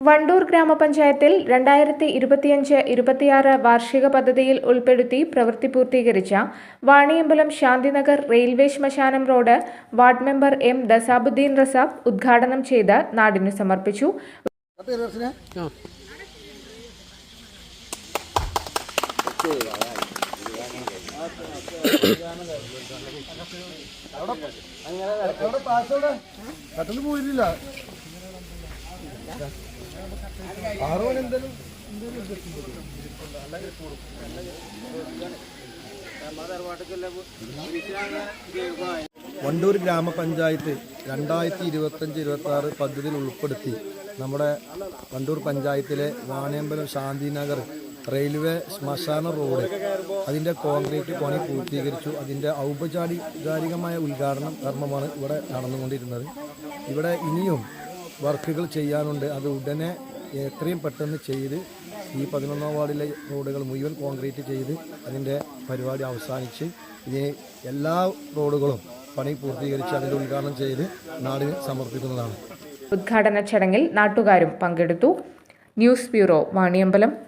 വണ്ടൂർ ഗ്രാമപഞ്ചായത്തിൽ രണ്ടായിരത്തി ഇരുപത്തിയഞ്ച് ഇരുപത്തിയാറ് വാർഷിക പദ്ധതിയിൽ ഉൾപ്പെടുത്തി പ്രവൃത്തി പൂർത്തീകരിച്ച Vaniyambalam Shanthinagar railway ശ്മശാനം road ward member M Dasabuddin Rasab ഉദ്ഘാടനം ചെയ്ത് നാടിനു സമർപ്പിച്ചു. ആറു മണി എന്തായാലും വണ്ടൂർ ഗ്രാമപഞ്ചായത്ത് രണ്ടായിരത്തി ഇരുപത്തഞ്ച് ഇരുപത്തി ആറ് പദ്ധതിയിൽ ഉൾപ്പെടുത്തി നമ്മുടെ വണ്ടൂർ പഞ്ചായത്തിലെ വാണിയമ്പലം ശാന്തിനഗർ റെയിൽവേ ശ്മശാന റോഡ് അതിന്റെ കോൺക്രീറ്റ് പണി പൂർത്തീകരിച്ചു. അതിന്റെ ഔപചാരികാരികമായ ഉദ്ഘാടനം കർമ്മമാണ് ഇവിടെ നടന്നുകൊണ്ടിരുന്നത്. ഇവിടെ ഇനിയും വർക്കുകൾ ചെയ്യാനുണ്ട്. അത് ഉടനെ എത്രയും പെട്ടെന്ന് ചെയ്ത് ഈ പതിനൊന്നാം വാർഡിലെ റോഡുകൾ മുഴുവൻ കോൺക്രീറ്റ് ചെയ്ത് അതിന്റെ പരിപാടി അവസാനിച്ച് ഇനി എല്ലാ റോഡുകളും പണി പൂർത്തീകരിച്ച് അതിന്റെ ഉദ്ഘാടനം ചെയ്ത് നാടിന് സമർപ്പിക്കുന്നതാണ്. ഉദ്ഘാടന ചടങ്ങിൽ നാട്ടുകാരും പങ്കെടുത്തു. News bureau Vaniyambalam.